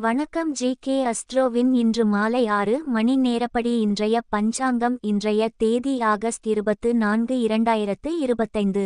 வணக்கம் G K அஸ்ட்ரோவின் இன்று மாலை ஆறு மணி நேரப்படி இன்றைய பஞ்சாங்கம் இன்றைய தேதி ஆகஸ்ட் இருபத்து நான்கு இரண்டாயிரத்து இருபத்தைந்து.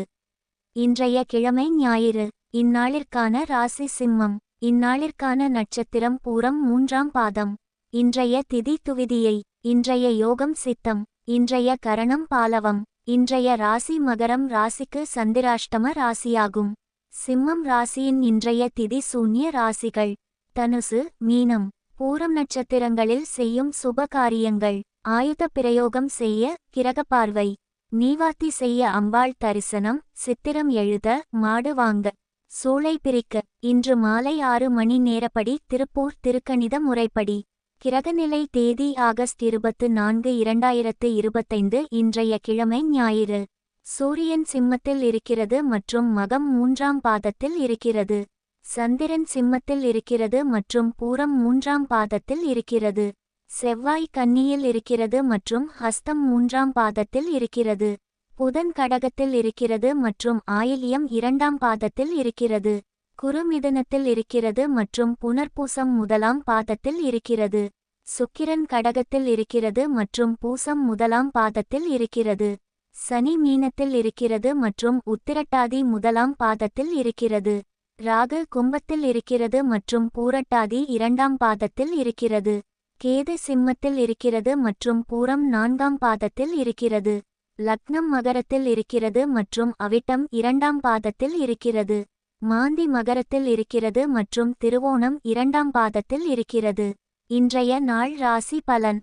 இன்றைய கிழமை ஞாயிறு இந்நாளிற்கான ராசி சிம்மம் இந்நாளிற்கான நட்சத்திரம் பூரம் மூன்றாம் பாதம். இன்றைய திதி துவிதியை இன்றைய யோகம் சித்தம் இன்றைய கரணம் பாலவம் இன்றைய ராசி மகரம் ராசிக்கு சந்திராஷ்டம ராசியாகும். சிம்மம் ராசியின் இன்றைய திதி சூன்ய ராசிகள். தனுசு மீனம் பூரம் நட்சத்திரங்களில் செய்யும் சுப காரியங்கள் ஆயுத பிரயோகம் செய்ய கிரகப்பார்வை. நீவாத்தி செய்ய அம்பாள் தரிசனம் சித்திரம் எழுத மாடு வாங்க. சூளை பிரிக்க. இன்று மாலை ஆறு மணி நேரப்படி திருப்பூர் திருக்கணித முறைப்படி. கிரகநிலை தேதி ஆகஸ்ட் இருபத்து நான்கு இரண்டாயிரத்து இருபத்தைந்து இன்றைய கிழமை ஞாயிறு. சூரியன் சிம்மத்தில் இருக்கிறது மற்றும் மகம் மூன்றாம் பாதத்தில் இருக்கிறது. சந்திரன் சிம்மத்தில் இருக்கிறது மற்றும் பூரம் மூன்றாம் பாதத்தில் இருக்கிறது. செவ்வாய் கன்னியில் இருக்கிறது மற்றும் ஹஸ்தம் மூன்றாம் பாதத்தில் இருக்கிறது. புதன் கடகத்தில் இருக்கிறது மற்றும் ஆயில்யம் இரண்டாம் பாதத்தில் இருக்கிறது. குறுமிதனத்தில் இருக்கிறது மற்றும் புனர்பூசம் முதலாம் பாதத்தில் இருக்கிறது. சுக்கிரன் கடகத்தில் இருக்கிறது மற்றும் பூசம் முதலாம் பாதத்தில் இருக்கிறது. சனி மீனத்தில் இருக்கிறது மற்றும் உத்திரட்டாதி முதலாம் பாதத்தில் இருக்கிறது. ராகு கும்பத்தில் இருக்கிறது மற்றும் பூரட்டாதி இரண்டாம் பாதத்தில் இருக்கிறது. கேது சிம்மத்தில் இருக்கிறது மற்றும் பூரம் நான்காம் பாதத்தில் இருக்கிறது. லக்னம் மகரத்தில் இருக்கிறது மற்றும் அவிட்டம் இரண்டாம் பாதத்தில் இருக்கிறது. மாந்தி மகரத்தில் இருக்கிறது மற்றும் திருவோணம் இரண்டாம் பாதத்தில் இருக்கிறது. இன்றைய நாள் ராசி பலன்.